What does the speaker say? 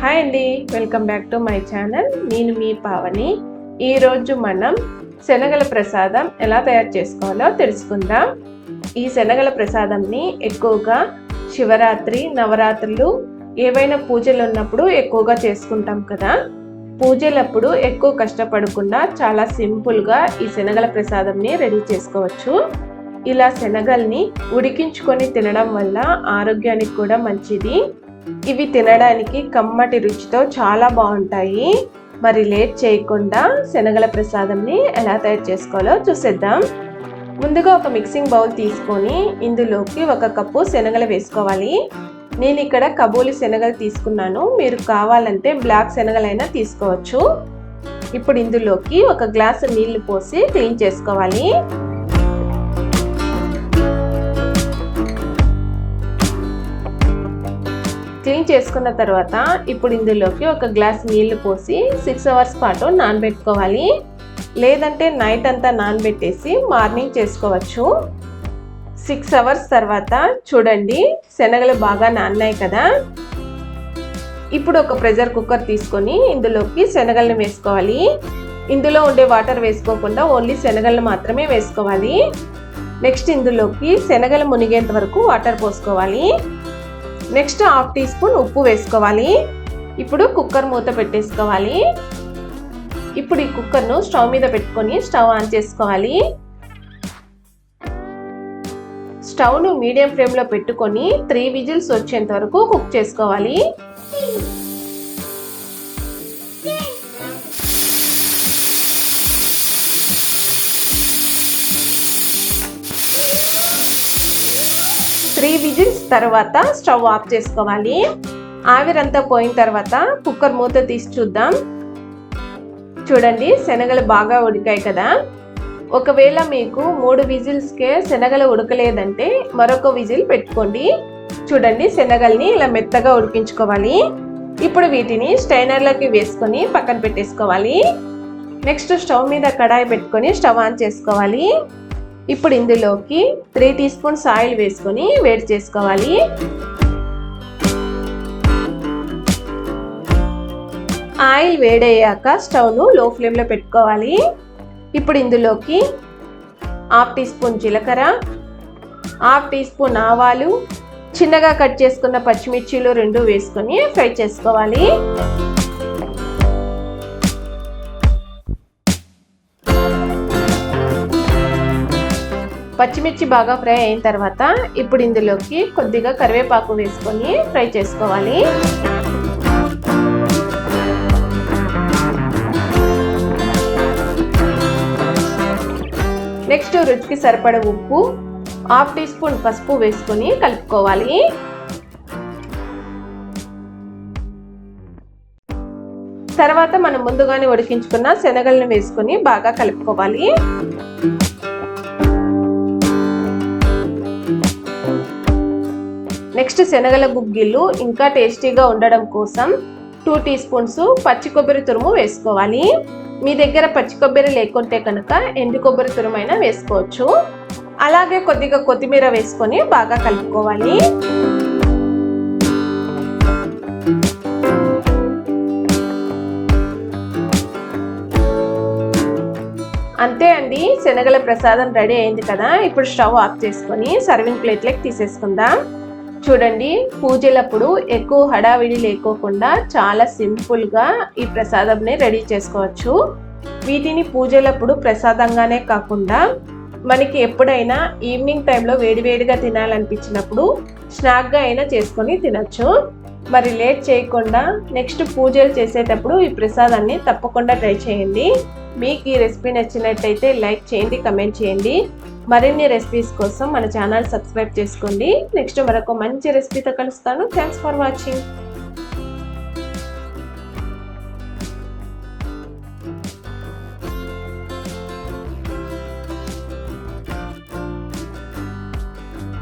Hi అండి welcome back to my channel. నేను మీ పావని. ఈరోజు మనం శనగల ప్రసాదం ఎలా తయారు చేసుకోవాలో తెలుసుకుందాం. ఈ శనగల ప్రసాదంని ఎక్కువగా శివరాత్రి నవరాత్రులు ఏవైనా పూజలు ఉన్నప్పుడు ఎక్కువగా చేసుకుంటాం కదా. పూజలప్పుడు ఎక్కువ కష్టపడకుండా చాలా సింపుల్గా ఈ శనగల ప్రసాదంని రెడీ చేసుకోవచ్చు. ఇలా శనగల్ని ఉడికించుకొని తినడం వల్ల ఆరోగ్యానికి కూడా మంచిది. ఇవి తినడానికి కమ్మటి రుచితో చాలా బాగుంటాయి. మరి లేట్ చేయకుండా శనగల ప్రసాదంని ఎలా తయారు చేసుకోవాలో చూసేద్దాం. ముందుగా ఒక మిక్సింగ్ బౌల్ తీసుకొని ఇందులోకి ఒక కప్పు శనగలు వేసుకోవాలి. నేను ఇక్కడ కబూలి శనగలు తీసుకున్నాను. మీరు కావాలంటే బ్లాక్ శనగలైనా తీసుకోవచ్చు. ఇప్పుడు ఇందులోకి ఒక గ్లాసు నీళ్ళు పోసి క్లీన్ చేసుకోవాలి. క్లీన్ చేసుకున్న తర్వాత ఇప్పుడు ఇందులోకి ఒక గ్లాస్ నీళ్ళు పోసి సిక్స్ అవర్స్ పాటు నానబెట్టుకోవాలి. లేదంటే నైట్ అంతా నానబెట్టేసి మార్నింగ్ చేసుకోవచ్చు. సిక్స్ అవర్స్ తర్వాత చూడండి శనగలు బాగా నాన్నాయి కదా. ఇప్పుడు ఒక ప్రెషర్ కుక్కర్ తీసుకొని ఇందులోకి శనగలను వేసుకోవాలి. ఇందులో ఉండే వాటర్ వేసుకోకుండా ఓన్లీ శనగలను మాత్రమే వేసుకోవాలి. నెక్స్ట్ ఇందులోకి శనగలు మునిగేంత వరకు వాటర్ పోసుకోవాలి. నెక్స్ట్ హాఫ్ టీ స్పూన్ ఉప్పు వేసుకోవాలి. ఇప్పుడు కుక్కర్ మూత పెట్టేసుకోవాలి. ఇప్పుడు ఈ కుక్కర్ను స్టవ్ మీద పెట్టుకొని స్టవ్ ఆన్ చేసుకోవాలి. స్టవ్ను మీడియం ఫ్లేమ్లో పెట్టుకొని త్రీ విజిల్స్ వచ్చేంత వరకు కుక్ చేసుకోవాలి. త్రీ విజిల్స్ తర్వాత స్టవ్ ఆఫ్ చేసుకోవాలి. ఆవిరంతా పోయిన తర్వాత కుక్కర్ మూత తీసి చూద్దాం. చూడండి శనగలు బాగా ఉడికాయి కదా. ఒకవేళ మీకు మూడు విజిల్స్కే శనగలు ఉడకలేదంటే మరొక విజిల్ పెట్టుకోండి. చూడండి శనగల్ని ఇలా మెత్తగా ఉడికించుకోవాలి. ఇప్పుడు వీటిని స్టైనర్లోకి వేసుకొని పక్కన పెట్టేసుకోవాలి. నెక్స్ట్ స్టవ్ మీద కడాయి పెట్టుకొని స్టవ్ ఆన్ చేసుకోవాలి. ఇప్పుడు ఇందులోకి త్రీ టీ స్పూన్స్ ఆయిల్ వేసుకొని వేడి చేసుకోవాలి. ఆయిల్ వేడయ్యాక స్టవ్ను లో ఫ్లేమ్లో పెట్టుకోవాలి. ఇప్పుడు ఇందులోకి హాఫ్ టీ స్పూన్ జీలకర్ర హాఫ్ టీ స్పూన్ ఆవాలు చిన్నగా కట్ చేసుకున్న పచ్చిమిర్చీలు రెండు వేసుకొని ఫ్రై చేసుకోవాలి. పచ్చిమిర్చి బాగా ఫ్రై అయిన తర్వాత ఇప్పుడు ఇందులోకి కొద్దిగా కరివేపాకు వేసుకొని ఫ్రై చేసుకోవాలి. నెక్స్ట్ రుచికి సరిపడ ఉప్పు హాఫ్ టీ స్పూన్ పసుపు వేసుకొని కలుపుకోవాలి. తర్వాత మనం ముందుగానే ఉడికించుకున్న శనగలను వేసుకొని బాగా కలుపుకోవాలి. నెక్స్ట్ శనగల గుగ్గిళ్ళు ఇంకా టేస్టీగా ఉండడం కోసం టూ టీ స్పూన్స్ పచ్చి కొబ్బరి తురుము వేసుకోవాలి. మీ దగ్గర పచ్చి కొబ్బరి లేకుంటే కనుక ఎండు కొబ్బరి తురుమైనా వేసుకోవచ్చు. అలాగే కొద్దిగా కొత్తిమీర వేసుకొని బాగా కలుపుకోవాలి. అంతే అండి శనగల ప్రసాదం రెడీ అయింది కదా. ఇప్పుడు స్టవ్ ఆఫ్ చేసుకొని సర్వింగ్ ప్లేట్లోకి తీసేసుకుందాం. చూడండి పూజలప్పుడు ఎక్కువ హడావిడి లేకోకుండా చాలా సింపుల్గా ఈ ప్రసాదంని రెడీ చేసుకోవచ్చు. వీటిని పూజలప్పుడు ప్రసాదంగానే కాకుండా మనకి ఎప్పుడైనా ఈవినింగ్ టైంలో వేడివేడిగా తినాలనిపించినప్పుడు స్నాక్గా అయినా చేసుకొని తినచ్చు. మరి లేట్ చేయకుండా నెక్స్ట్ పూజలు చేసేటప్పుడు ఈ ప్రసాదాన్ని తప్పకుండా ట్రై చేయండి. మీకు ఈ రెసిపీ నచ్చినట్టయితే లైక్ చేయండి కమెంట్ చేయండి. మరిన్ని రెసిపీస్ కోసం మన ఛానల్ సబ్స్క్రైబ్ చేసుకోండి. నెక్స్ట్ మరొక మంచి రెసిపీతో కలుస్తాను. Thanks for watching